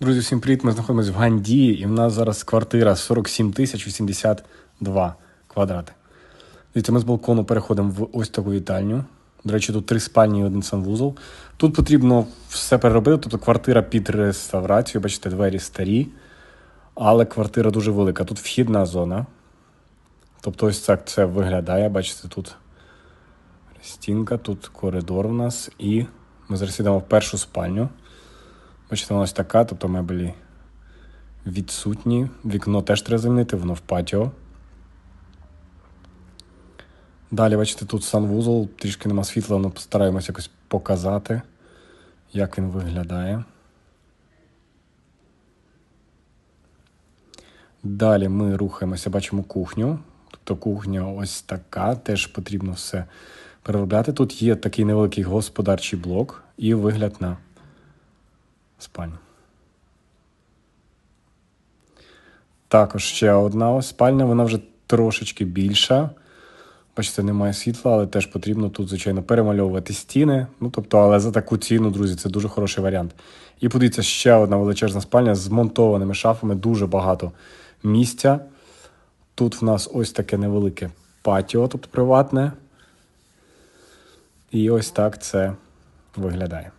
Друзі, всім привіт! Ми знаходимося в Гандії, і в нас зараз квартира 47 тисяч 82 квадрати. Дивіться, ми з балкону переходимо в ось таку вітальню. До речі, тут три спальні і один санвузол. Тут потрібно все переробити, тобто квартира під реставрацію. Бачите, двері старі, але квартира дуже велика. Тут вхідна зона. Тобто, ось так це виглядає. Бачите, тут стінка, тут коридор у нас, і ми зараз йдемо в першу спальню. Бачите, вона ось така, тобто меблі відсутні. Вікно теж треба замінити, воно в патіо. Далі, бачите, тут санвузол, трішки нема світла, але постараємось якось показати, як він виглядає. Далі ми рухаємося, бачимо кухню. Тобто кухня ось така, теж потрібно все переробляти. Тут є такий невеликий господарчий блок і вигляд на спальню. Також ще одна спальня, вона вже трошечки більша. Бачите, немає світла, але теж потрібно тут, звичайно, перемальовувати стіни. Ну, тобто, але за таку ціну, друзі, це дуже хороший варіант. І подивіться, ще одна величезна спальня з монтованими шафами, дуже багато місця. Тут в нас ось таке невелике патіо, тобто приватне. І ось так це виглядає.